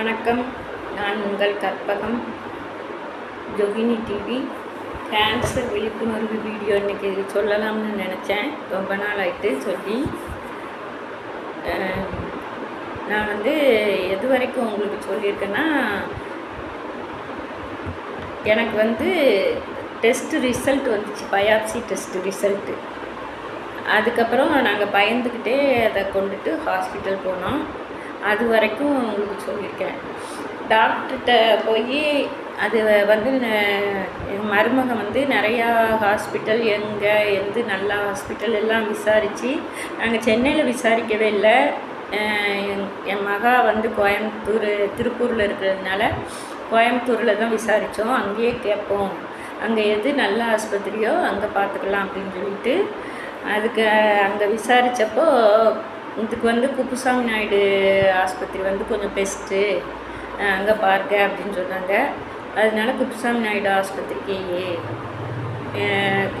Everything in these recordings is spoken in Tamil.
வணக்கம். நான் உங்கள் கற்பகம். ஜொகினி டிவி கேன்சர் விழிப்புணர்வு வீடியோ இன்றைக்கி சொல்லலாம்னு நினச்சேன். ரொம்ப நாள் ஆகிட்டு சொல்லி நான் வந்து எது வரைக்கும் உங்களுக்கு சொல்லியிருக்கேன்னா எனக்கு வந்து டெஸ்ட்டு ரிசல்ட் வந்துச்சு. பயாப்சி டெஸ்ட்டு ரிசல்ட்டு அதுக்கப்புறம் நாங்கள் பயந்துக்கிட்டே அதை கொண்டுட்டு ஹாஸ்பிட்டல் போனோம். அது வரைக்கும் உங்களுக்கு சொல்லியிருக்கேன். டாக்டர்கிட்ட போய் அது வந்து ந- மருமகன் வந்து நிறையா ஹாஸ்பிட்டல் எங்கே எந்த நல்ல ஹாஸ்பிட்டல் எல்லாம் விசாரித்து நாங்கள் சென்னையில் விசாரிக்கவே இல்லை. என் என் மகா வந்து கோயம்புத்தூர் திருப்பூரில் இருக்கிறதுனால கோயம்புத்தூரில் தான் விசாரித்தோம் அங்கேயே கேட்போம். அங்கே எது நல்ல ஆஸ்பத்திரியோ அங்கே பார்த்துக்கலாம் அப்படின்னு சொல்லிட்டு அதுக்கு அங்கே விசாரித்தப்போ இதுக்கு வந்து குப்புசாமி நாயுடு ஆஸ்பத்திரி வந்து கொஞ்சம் பெஸ்ட்டு அங்கே பாருங்க அப்படின்னு சொன்னாங்க. அதனால குப்புசாமி நாயுடு ஆஸ்பத்திரிக்கு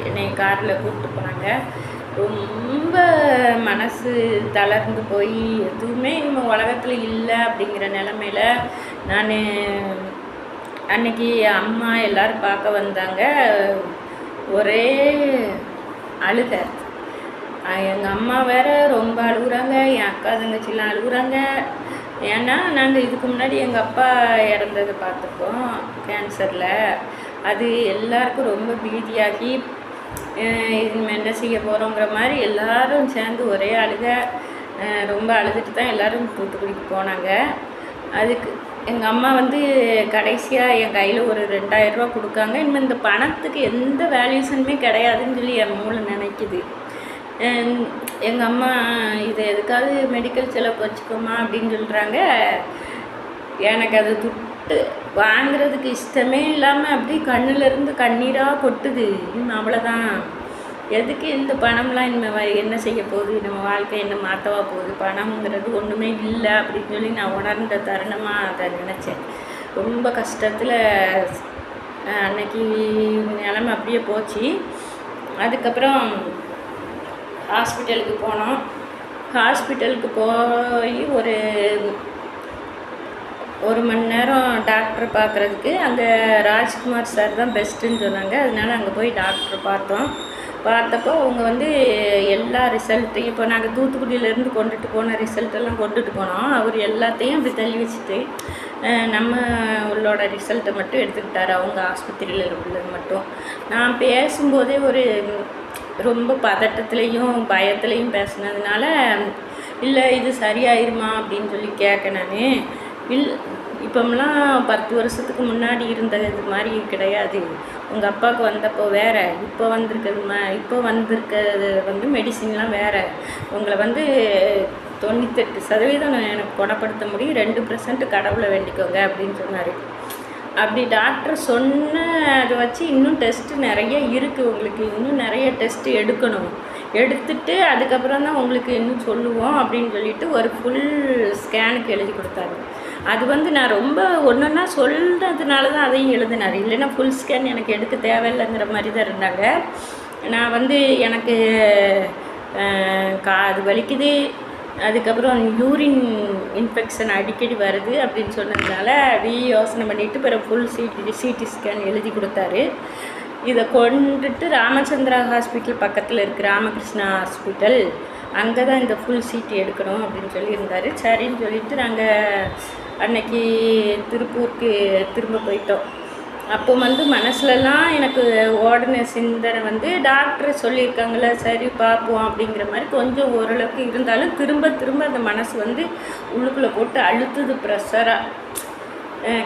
என்னை காரில் கூப்பிட்டு போனாங்க. ரொம்ப மனசு தளர்ந்து போய் எதுவுமே நம்ம உலகத்தில் இல்லை அப்படிங்கிற நிலமையில நான் அன்னைக்கு அம்மா எல்லோரும் பார்க்க வந்தாங்க. ஒரே அழுகை. எங்கள் அம்மா வேற ரொம்ப அழுகுறாங்க என் அக்கா தங்கச்சிலாம் அழுகுறாங்க. ஏன்னா நாங்கள் இதுக்கு முன்னாடி எங்கள் அப்பா இறந்ததை பார்த்துருக்கோம் கேன்சரில் அது எல்லாருக்கும் ரொம்ப பீதியாகி இனிமேல் என்ன செய்ய போகிறோங்கிற மாதிரி எல்லாரும் சேர்ந்து ஒரே அழுக ரொம்ப அழுதுட்டு தான் எல்லோரும் தூத்துக்குடிக்கு போனாங்க. அதுக்கு எங்கள் அம்மா வந்து கடைசியாக என் கையில் ஒரு ரெண்டாயிரம் ரூபா கொடுக்காங்க. இனிமேல் இந்த பணத்துக்கு எந்த வேல்யூஷனுமே கிடையாதுன்னு சொல்லி என் மூளை நினைக்குது. எங்கள் அம்மா இது எதுக்காவது மெடிக்கல் செலவு வச்சுக்கோமா அப்படின்னு சொல்கிறாங்க எனக்கு அது துட்டு வாங்குறதுக்கு இஷ்டமே இல்லாமல் அப்படி கண்ணுலேருந்து கண்ணீராக கொட்டுது. இன்னும் அவ்வளோதான் எதுக்கு இந்த பணம்லாம் இனிமேல் என்ன செய்ய போகுது? நம்ம வாழ்க்கை என்ன மாற்றவா போகுது? பணம்ங்கிறது ஒன்றுமே இல்லை அப்படின்னு சொல்லி நான் உணர்ந்த தருணமாக அதை நினச்சேன். ரொம்ப கஷ்டத்தில் அன்னைக்கு நிலமை அப்படியே போச்சு. அதுக்கப்புறம் ஹாஸ்பிட்டலுக்கு போனோம். ஹாஸ்பிட்டலுக்கு போய் ஒரு ஒரு மணி நேரம் டாக்டர் பார்க்குறதுக்கு அங்கே ராஜ்குமார் சார் தான் பெஸ்ட்டுன்னு சொன்னாங்க. அதனால அங்கே போய் டாக்டர் பார்த்தோம். பார்த்தப்போ அவங்க வந்து எல்லா ரிசல்ட்டையும் இப்போ நாங்கள் தூத்துக்குடியிலேருந்து கொண்டுட்டு போன ரிசல்ட்டெல்லாம் கொண்டுட்டு போனோம். அவர் எல்லாத்தையும் அப்படி தள்ளி வச்சுட்டு நம்ம உள்ளோட ரிசல்ட்டை மட்டும் எடுத்துக்கிட்டார். அவங்க ஆஸ்பத்திரியில் உள்ளது மட்டும். நான் பேசும்போதே ஒரு ரொம்ப பதட்டத்துலேயும் பயத்துலேயும் பேசுனதுனால இல்லை இது சரியாயிருமா? அப்படின்னு சொல்லி கேட்க நான். இல் இப்போம்லாம் பத்து வருஷத்துக்கு முன்னாடி இருந்த இது மாதிரி கிடையாது. உங்கள் அப்பாவுக்கு வந்தப்போ வேற இப்போ வந்திருக்கிறது மா இப்போ வந்திருக்கிறது வந்து மெடிசின்லாம் வேற. உங்களை வந்து தொண்ணூத்தெட்டு சதவீதம் எனக்கு குணப்படுத்த முடியும். ரெண்டு பர்சன்ட் கடவுளை வேண்டிக்கோங்க அப்படின்னு சொன்னார். அப்படி டாக்டர் சொன்ன அதை வச்சு இன்னும் டெஸ்ட்டு நிறைய இருக்குது உங்களுக்கு. இன்னும் நிறைய டெஸ்ட்டு எடுக்கணும். எடுத்துட்டு அதுக்கப்புறம் தான் உங்களுக்கு இன்னும் சொல்லுவோம் அப்படின்னு சொல்லிட்டு ஒரு ஃபுல் ஸ்கேனுக்கு எழுதி கொடுத்தாரு. அது வந்து நான் ரொம்ப ஒன்றுன்னா சொல்கிறதுனால தான் அதையும் எழுதினார். இல்லைன்னா ஃபுல் ஸ்கேன் எனக்கு எடுக்க தேவையில்லைங்கிற மாதிரி தான் இருந்தாங்க. நான் வந்து எனக்கு கா அது வலிக்குது. அதுக்கப்புறம் யூரின் இன்ஃபெக்ஷன் அடிக்கடி வருது அப்படின்னு சொன்னதுனால அப்படி யோசனை பண்ணிட்டு பிறகு ஃபுல் சிடி சிடி ஸ்கேன் எழுதி கொடுத்தாரு. இதை கொண்டுட்டு ராமச்சந்திரா ஹாஸ்பிட்டல் பக்கத்தில் இருக்கு ராமகிருஷ்ணா ஹாஸ்பிட்டல் அங்கே தான் இந்த ஃபுல் சீட்டு எடுக்கணும் அப்படின்னு சொல்லியிருந்தார். சரின்னு சொல்லிட்டு நாங்கள் அன்னைக்கு திருப்பூருக்கு திரும்ப போயிட்டோம். அப்போ வந்து மனசுலலாம் எனக்கு ஓடின சிந்தனை வந்து டாக்டர் சொல்லியிருக்காங்களே சரி பார்ப்போம் அப்படிங்கிற மாதிரி கொஞ்சம் ஓரளவுக்கு இருந்தாலும் திரும்ப திரும்ப அந்த மனசு வந்து உள்ளுக்குள்ளே போட்டு அழுத்துது ப்ரெஷராக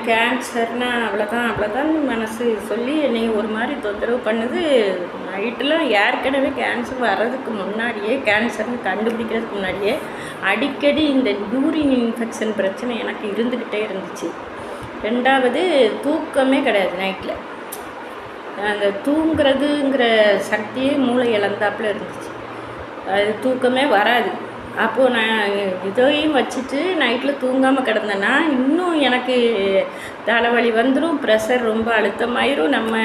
கேன்சர்னா அவ்வளோதான் அவ்வளோதான் மனசு சொல்லி என்னை ஒரு மாதிரி தொந்தரவு பண்ணுது. நைட்டெலாம் ஏற்கனவே கேன்சர் வர்றதுக்கு முன்னாடியே கேன்சர்னு கண்டுபிடிக்கிறதுக்கு முன்னாடியே அடிக்கடி இந்த யூரின் இன்ஃபெக்ஷன் பிரச்சனை எனக்கு இருந்துக்கிட்டே இருந்துச்சு. ரெண்டாவது தூக்கமே கிடையாது நைட்டில் அந்த தூங்குறதுங்கிற சக்தியே மூளை இழந்தாப்புல இருந்துச்சு. அது தூக்கமே வராது. அப்போது நான் இதையும் வச்சுட்டு நைட்டில் தூங்காமல் கிடந்தேன்னா இன்னும் எனக்கு தலைவலி வந்துடும் ப்ரெஷர் ரொம்ப அழுத்தமாயிரும். நம்ம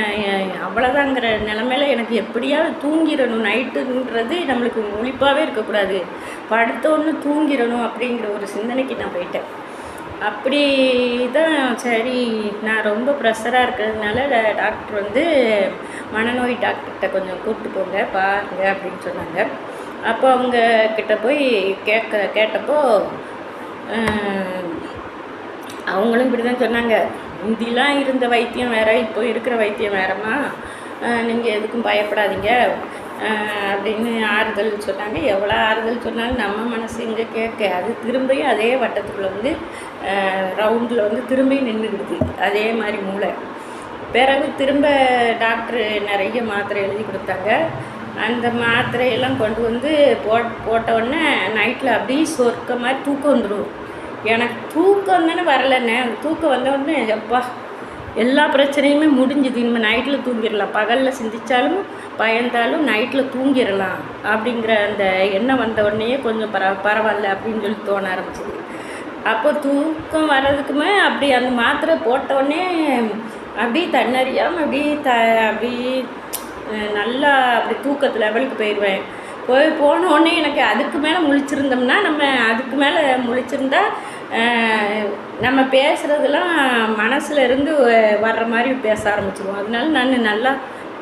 அவ்வளோதாங்கிற நிலமையில எனக்கு எப்படியாவது தூங்கிடணும். நைட்டுன்றது நம்மளுக்கு முழிப்பாகவே இருக்கக்கூடாது. படுத்த தூங்கிடணும் அப்படிங்கிற ஒரு சிந்தனைக்கு நான் போயிட்டேன். அப்படி தான் சரி நான் ரொம்ப ப்ரெஷராக இருக்கிறதுனால டாக்டர் வந்து மனநோய் டாக்டர்கிட்ட கொஞ்சம் கூப்பிட்டு போங்க பாருங்க அப்படின்னு சொன்னாங்க. அப்போ அவங்க கிட்ட போய் கேட்க கேட்டப்போ அவங்களும் இப்படி தான் சொன்னாங்க. முந்திலாம் இருந்த வைத்தியம் வேறு இப்போ இருக்கிற வைத்தியம் வேறம்மா. நீங்கள் எதுக்கும் பயப்படாதீங்க. அப்படின்னு ஆறுதல் சொன்னாங்க. எவ்வளோ ஆறுதல் சொன்னாலும் நம்ம மனசு இங்கே கேட்க அது திரும்பியும் அதே வட்டத்துக்குள்ளே வந்து ரவுண்டில் வந்து திரும்பியும் நின்றுக்கிடுது அதே மாதிரி மூளை. பிறகு திரும்ப டாக்டர் நிறைய மாத்திரை எழுதி கொடுத்தாங்க. அந்த மாத்திரையெல்லாம் கொண்டு வந்து போட் போட்டவுடனே நைட்டில் அப்படியே சொர்க்க மாதிரி தூக்கம் வந்துடும் எனக்கு தூக்கம் தானே வரலண்ணே அந்த தூக்கம் வந்தவுடனே எப்பா எல்லா பிரச்சனையுமே முடிஞ்சுது. இனிமேல் நைட்டில் தூங்கிடலாம். பகலில் சிந்திச்சாலும் பயந்தாலும் நைட்டில் தூங்கிடலாம் அப்படிங்கிற அந்த எண்ணம் வந்த உடனேயே கொஞ்சம் பர பரவாயில்ல அப்படின்னு சொல்லி தோண ஆரம்பிச்சிது. அப்போ தூக்கம் வர்றதுக்குமே அப்படி அந்த மாத்திரை போட்ட உடனே அப்படியே தன்னறியாமல் அப்படியே த அப்படியே நல்லா அப்படி தூக்கத்து லெவலுக்கு போயிடுவேன் போய் போன உடனே எனக்கு அதுக்கு மேலே முழிச்சிருந்தோம்னா நம்ம அதுக்கு மேலே முழிச்சிருந்தா நம்ம பேசுகிறதெல்லாம் மனசில் இருந்து வர்ற மாதிரி பேச ஆரம்பிச்சிருவோம். அதனால நான் நல்லா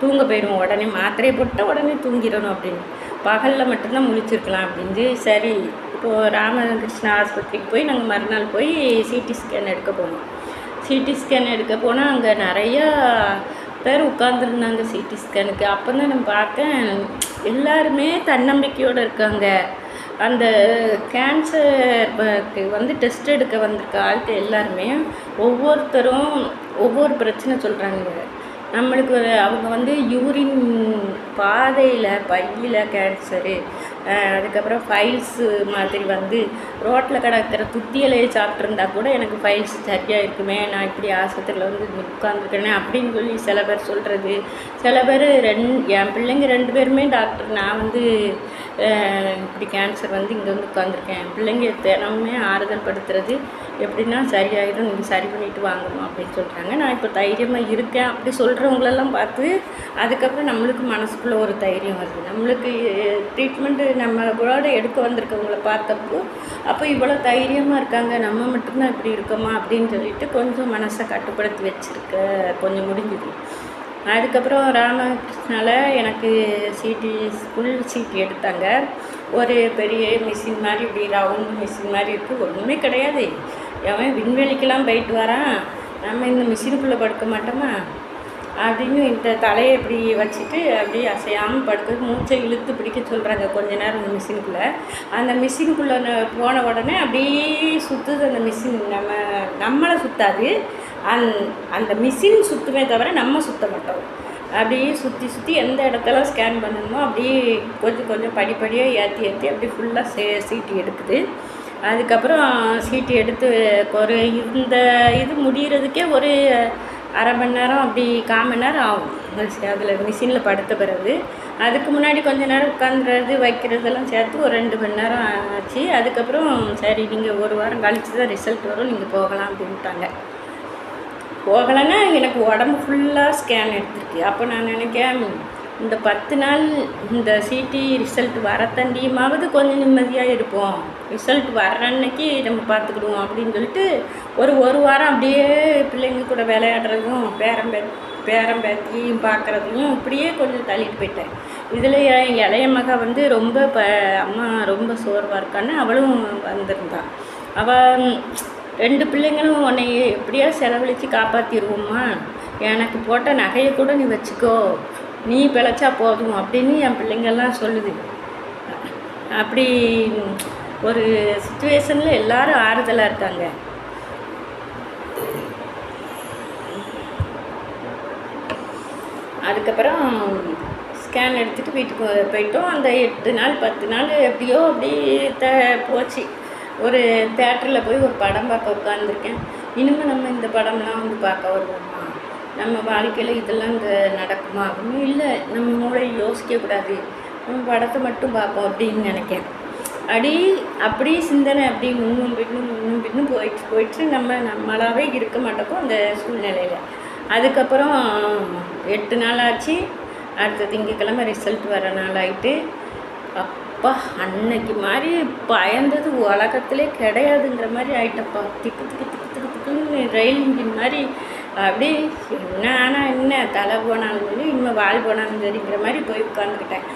தூங்க போயிடுவோம் உடனே மாத்திரையை போட்டால் உடனே தூங்கிடணும் அப்படின்னு. பகலில் மட்டும்தான் முழிச்சிருக்கலாம் அப்படின்ட்டு சரி இப்போது ராமகிருஷ்ணா ஆஸ்பத்திரிக்கு போய் நாங்கள் மறுநாள் போய் சிடி ஸ்கேன் எடுக்க போனோம். சிடி ஸ்கேன் எடுக்க போனால் அங்கே நிறையா பேர் உட்காந்துருந்தாங்க சிடி ஸ்கேனுக்கு அப்போ தான் நான் பார்த்தேன் எல்லாருமே தன்னம்பிக்கையோடு இருக்காங்க. அந்த கேன்சர் வந்து டெஸ்ட் எடுக்க வந்திருக்க ஆள்கிட்ட எல்லாருமே ஒவ்வொருத்தரும் ஒவ்வொரு பிரச்சனை சொல்கிறாங்க நம்மளுக்கு அவங்க வந்து யூரின் பாதையில் பையில் கேன்சரு அதுக்கப்புறம் ஃபைல்ஸு மாதிரி வந்து ரோட்டில் கிடக்கிற துத்தியலையை சாப்பிட்ருந்தா கூட எனக்கு ஃபைல்ஸ் சரியாக இருக்குமே நான் இப்படி ஆஸ்பத்திரியில் வந்து உட்காந்துருக்கேனே அப்படின்னு சொல்லி சில பேர் சொல்கிறது சில பேர் ரெண் என் பிள்ளைங்க ரெண்டு பேருமே டாக்டர் நான் வந்து இப்படி கேன்சர் வந்து இங்கே வந்து உட்காந்துருக்கேன் என் பிள்ளைங்க தினமுமே ஆறுதல் படுத்துறது எப்படின்னா சரியாயிடும் நீங்கள் சரி பண்ணிட்டு வாங்கணும் அப்படின்னு சொல்கிறாங்க நான் இப்போ தைரியமாக இருக்கேன் அப்படி சொல்கிறவங்களெல்லாம் பார்த்து அதுக்கப்புறம் நம்மளுக்கு மனசுக்குள்ளே ஒரு தைரியம் வருது. நம்மளுக்கு ட்ரீட்மெண்ட்டு நம்மளோட எடுக்க வந்திருக்கவங்கள பார்த்தப்போ அப்போ இவ்வளோ தைரியமாக இருக்காங்க நம்ம மட்டும்தான் இப்படி இருக்கோமா அப்படின்னு சொல்லிட்டு கொஞ்சம் மனசை கட்டுப்படுத்தி வச்சுருக்க கொஞ்சம் முடிஞ்சுது. அதுக்கப்புறம் ராமகிருஷ்ணால எனக்கு சீட்டி ஸ்கூல் சீட்டு எடுத்தாங்க. ஒரு பெரிய மிஷின் மாதிரி இப்படி ரவுண்ட் மிஷின் மாதிரி இருக்குது ஒன்றுமே கிடையாது. அவன் விண்வெளிக்கெல்லாம் போயிட்டு வரான்? நம்ம இந்த மிஷினுக்குள்ளே படுக்க மாட்டோமா? அப்படின்னு இந்த தலையை இப்படி வச்சுட்டு அப்படியே அசையாமல் படுக்க மூச்சை இழுத்து பிடிக்க சொல்கிறாங்க கொஞ்ச நேரம் அந்த மிஷினுக்குள்ளே. அந்த மிஷினுக்குள்ளே போன உடனே அப்படியே சுற்றுது அந்த மிஷின். நம்ம நம்மளை சுற்றாது அந் அந்த மிஷின் சுற்றுமே தவிர நம்ம சுற்ற மாட்டோம். அப்படியே சுற்றி சுற்றி எந்த இடத்துல ஸ்கேன் பண்ணணுமோ அப்படியே கொஞ்சம் கொஞ்சம் படிப்படியாக ஏற்றி ஏற்றி அப்படியே ஃபுல்லாக சே சீட்டு எடுக்குது. அதுக்கப்புறம் சீட்டு எடுத்து ஒரு இந்த இது முடிகிறதுக்கே ஒரு அரை மணி நேரம் அப்படி கால் மணி நேரம் ஆகும். அதில் மிஷினில் படுத்த பிறகு. அதுக்கு முன்னாடி கொஞ்ச நேரம் உட்காந்துறது வைக்கிறதெல்லாம் சேர்த்து ஒரு ரெண்டு மணி நேரம் ஆச்சு. அதுக்கப்புறம் சரி நீங்கள் ஒரு வாரம் கழித்து தான் ரிசல்ட் வரும் நீங்கள் போகலாம் அப்படின்ட்டாங்க. போகலைன்னா எனக்கு உடம்பு ஃபுல்லாக ஸ்கேன் எடுத்துருக்கு. அப்போ நான் நினைக்கேன் இந்த பத்து நாள் இந்த சிடி ரிசல்ட் வர தண்டியுமாவது கொஞ்சம் நிம்மதியாக இருப்போம். ரிசல்ட் வர்ற அன்னைக்கு நம்ம பார்த்துக்கிடுவோம் அப்படின்னு சொல்லிட்டு ஒரு ஒரு வாரம் அப்படியே பிள்ளைங்க கூட விளையாடுறதும் பேரம்பே பேரம்பேத்தியும் பார்க்குறதையும் இப்படியே கொஞ்சம் தள்ளிட்டு போயிட்டேன். இதில் என் இளைய மக வந்து ரொம்ப ப அம்மா ரொம்ப சோர்வாக இருக்கான்னு அவளும் வந்திருந்தா. அவள் ரெண்டு பிள்ளைங்களும் உன்னை எப்படியா செலவழித்து காப்பாற்றிடுவோம்மா எனக்கு போட்ட நகையை கூட நீ வச்சுக்கோ. நீ பிழைச்சா போதும் அப்படின்னு என் பிள்ளைங்கள்லாம் சொல்லுது. அப்படி ஒரு சுச்சுவேஷனில் எல்லாரும் ஆறுதலாக இருக்காங்க. அதுக்கப்புறம் ஸ்கேன் எடுத்துகிட்டு வீட்டுக்கு போயிட்டோம். அந்த எட்டு நாள் பத்து நாள் எப்படியோ அப்படி த போச்சு. ஒரு தேட்டரில் போய் ஒரு படம் பார்க்க உட்காந்துருக்கேன் இனிமேல் நம்ம இந்த படம்லாம் வந்து பார்க்க வருவோமா? நம்ம வாழ்க்கையில் இதெல்லாம் இங்கே நடக்குமா? அப்படின்னு இல்லை நம்ம மூளை யோசிக்கக்கூடாது நம்ம படத்தை மட்டும் பார்ப்போம் அப்படின்னு நினைக்கிறேன். அடி அப்படி சிந்தனை அப்படி முன்னும் பின்னும் முன்னும் பின்னும் போயிட்டு போயிட்டு நம்ம நம்மளாகவே இருக்க மாட்டோம் அந்த சூழ்நிலையில். அதுக்கப்புறம் எட்டு நாள் ஆச்சு. அடுத்த திங்கக்கிழமை ரிசல்ட் வர நாள் ஆகிட்டு அப்பா அன்னைக்கு மாதிரி பயந்தது உலகத்திலே கிடையாதுங்கிற மாதிரி ஆகிட்டப்பா திக்கு திக்கு திக்கு திக்கு திக்குன்னு ரயில் இன்ஜின் மாதிரி அப்படி என்ன ஆனால் என்ன தலை போனாலும் சரி இன்னும் வால் போனாலும் சரிங்கிற மாதிரி போய் உட்காந்துக்கிட்டேன்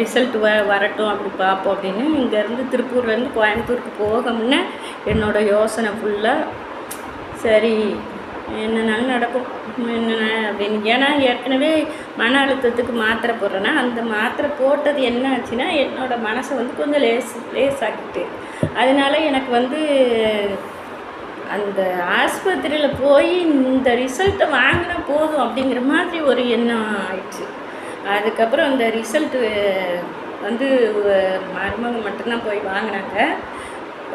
ரிசல்ட் வ வரட்டும் அப்படி பார்ப்போம் அப்படின்னு. இங்கேருந்து திருப்பூர்லேருந்து கோயம்புத்தூருக்கு போக முன்னே என்னோட யோசனை ஃபுல்லாக சரி என்னனாலும் நடக்கும் என்ன அப்படின்னு. ஏன்னா ஏற்கனவே மன அழுத்தத்துக்கு மாத்திரை போடுறேன்னா அந்த மாத்திரை போட்டது என்ன ஆச்சுன்னா என்னோடய மனசை வந்து கொஞ்சம் லேஸ் லேஸ் ஆக்கிட்டு அதனால எனக்கு வந்து அந்த ஆஸ்பத்திரியில் போய் இந்த ரிசல்ட்டை வாங்கினா போதும் அப்படிங்கிற மாதிரி ஒரு எண்ணம் ஆயிடுச்சு. அதுக்கப்புறம் அந்த ரிசல்ட்டு வந்து மருமக மட்டும்தான் போய் வாங்கினாங்க.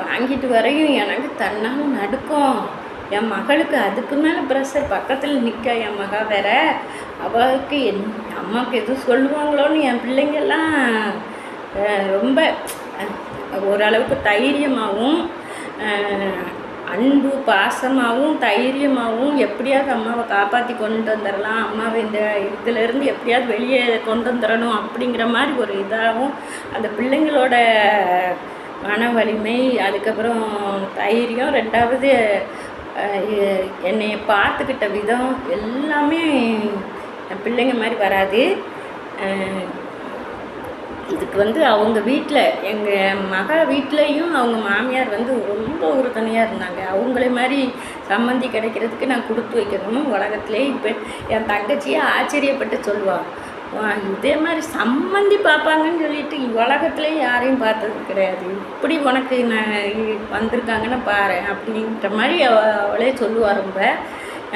வாங்கிட்டு வரையும் எனக்கு தன்னால் நடுக்கும். என் மகளுக்கு அதுக்கு மேலே ப்ரெஷர் பக்கத்தில் நிற்க என் மகா வேற. அவளுக்கு என் அம்மாவுக்கு எதுவும் சொல்லுவாங்களோன்னு என் பிள்ளைங்கள்லாம் ரொம்ப ஓரளவுக்கு தைரியமாகவும் அன்பு பாசமாகவும் தைரியமாகவும் எப்படியாவது அம்மாவை காப்பாற்றி கொண்டு வந்துடலாம் அம்மாவை இந்த இதுலேருந்து எப்படியாவது வெளியே கொண்டு வந்துடணும் அப்படிங்கிற மாதிரி ஒரு இதாகவும் அந்த பிள்ளைங்களோட மன வலிமை அதுக்கப்புறம் தைரியம் ரெண்டாவது என்னை பார்த்துக்கிட்ட விதம் எல்லாமே பிள்ளைங்க மாதிரி வராது. இதுக்கு வந்து அவங்க வீட்டில் எங்கள் மக வீட்லேயும் அவங்க மாமியார் வந்து ரொம்ப உறுதுணையாக இருந்தாங்க. அவங்களே மாதிரி சம்மந்தி கிடைக்கிறதுக்கு நான் கொடுத்து வைக்கணும் உலகத்துலேயே இப்போ என் தங்கச்சியே ஆச்சரியப்பட்டு சொல்லுவாள் இதே மாதிரி சம்மந்தி பார்ப்பாங்கன்னு சொல்லிட்டு உலகத்துலேயே யாரையும் பார்த்தது கிடையாது. இப்படி உனக்கு நான் வந்திருக்காங்கன்னு பாரு அப்படின்ற மாதிரி அவ அவளே சொல்லுவாள் ரொம்ப.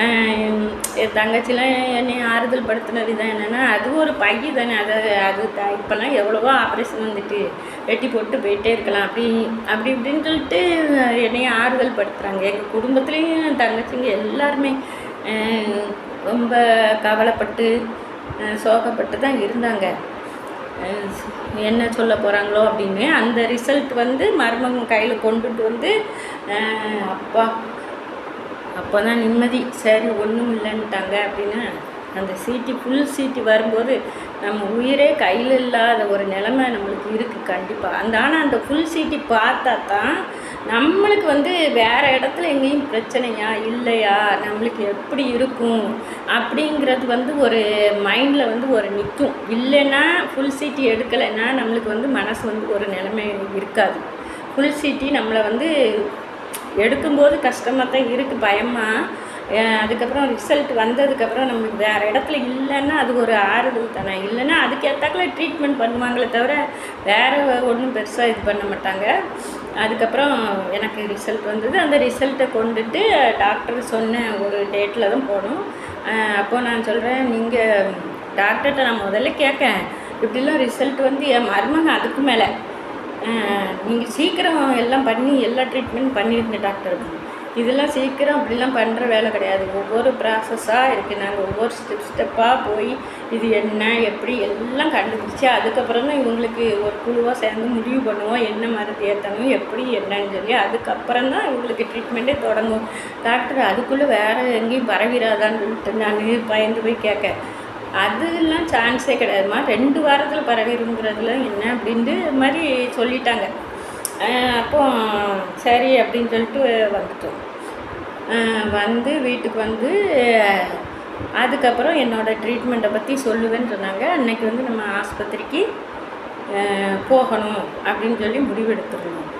என் தங்கச்சிலாம் என்னை ஆறுதல் படுத்தினது தான் என்னென்னா அது ஒரு பைய தானே. அதை அது த இப்போல்லாம் எவ்வளவோ ஆப்ரேஷன் வந்துட்டு வெட்டி போட்டு போயிட்டே இருக்கலாம். அப்படி அப்படி இப்படின்னு சொல்லிட்டு என்னைய ஆறுதல் படுத்துகிறாங்க எங்கள் குடும்பத்துலேயும் என் தங்கச்சிங்க எல்லாருமே ரொம்ப கவலைப்பட்டு சோகப்பட்டு தான் இருந்தாங்க. என்ன சொல்ல போகிறாங்களோ அப்படின்னு. அந்த ரிசல்ட் வந்து மருமகன் கையில் கொண்டுட்டு வந்து அப்பா அப்போ தான் நிம்மதி. சரி ஒன்றும் இல்லைன்ட்டாங்க அப்படின்னா அந்த சீட்டி ஃபுல் சீட்டி வரும்போது நம்ம உயிரே கையில் இல்லாத ஒரு நிலமை நம்மளுக்கு இருக்குது கண்டிப்பாக அந்த ஆனால் அந்த ஃபுல் சீட்டி பார்த்தா தான் நம்மளுக்கு வந்து வேறு இடத்துல எங்கேயும் பிரச்சனையா இல்லையா நம்மளுக்கு எப்படி இருக்கும் அப்படிங்கிறது வந்து ஒரு மைண்டில் வந்து ஒரு நிற்கும் இல்லைன்னா ஃபுல் சீட்டி எடுக்கலைன்னா நம்மளுக்கு வந்து மனசு வந்து ஒரு நிலைமை இருக்காது. ஃபுல் சீட்டி நம்மளை வந்து எடுக்கும்போது கஷ்டமாக தான் இருக்குது பயமாக அதுக்கப்புறம் ரிசல்ட் வந்ததுக்கப்புறம் நம்மளுக்கு வேறு இடத்துல இல்லைன்னா அது ஒரு ஆறுதல் தானே. இல்லைன்னா அதுக்கேற்றாக்குள்ள ட்ரீட்மெண்ட் பண்ணுவாங்களே தவிர வேறு ஒன்றும் பெருசாக இது பண்ண மாட்டாங்க. அதுக்கப்புறம் எனக்கு ரிசல்ட் வந்தது. அந்த ரிசல்ட்டை கொண்டுட்டு டாக்டர் சொன்ன ஒரு டேட்டில் தான் போனோம். அப்போது நான் சொல்கிறேன் நீங்கள் டாக்டர்கிட்ட நான் முதல்ல கேட்கேன். இப்படிலாம் ரிசல்ட் வந்து என் மருமகன் அதுக்கு மேலே. நீங்கள் சீக்கிரம் எல்லாம் பண்ணி எல்லா ட்ரீட்மெண்ட் பண்ணிடுங்க டாக்டர் இதெல்லாம் சீக்கிரம் அப்படிலாம் பண்ணுற வேலை கிடையாது. ஒவ்வொரு ப்ராசஸாக இருக்குது நாங்கள் ஒவ்வொரு ஸ்டெப் ஸ்டெப்பாக போய் இது என்ன எப்படி எல்லாம் கண்டுபிடிச்சி அதுக்கப்புறம் தான் இவங்களுக்கு ஒரு குழுவாக சேர்ந்து முடிவு பண்ணுவோம். என்ன மருந்து ஏற்றணும் எப்படி என்னன்னு சொல்லி அதுக்கப்புறம் தான் இவங்களுக்கு ட்ரீட்மெண்ட்டே தொடங்கும். டாக்டர் அதுக்குள்ளே வேறு எங்கேயும் பரவிடாதான்னு சொல்லிட்டு நான் பயந்து போய் கேட்க அதெல்லாம் சான்ஸே கிடையாதுமா ரெண்டு வாரத்தில் பரவிடுங்கிறதுல என்ன அப்படின்ட்டு இது மாதிரி சொல்லிட்டாங்க. அப்போ சரி அப்படின்னு சொல்லிட்டு வந்துட்டோம். வந்து வீட்டுக்கு வந்து அதுக்கப்புறம் என்னோடய ட்ரீட்மெண்ட்டை பற்றி சொல்லுவேன்னு சொன்னாங்க. அன்னைக்கு வந்து நம்ம ஆஸ்பத்திரிக்கு போகணும் அப்படின்னு சொல்லி முடிவெடுத்துருந்தோம்.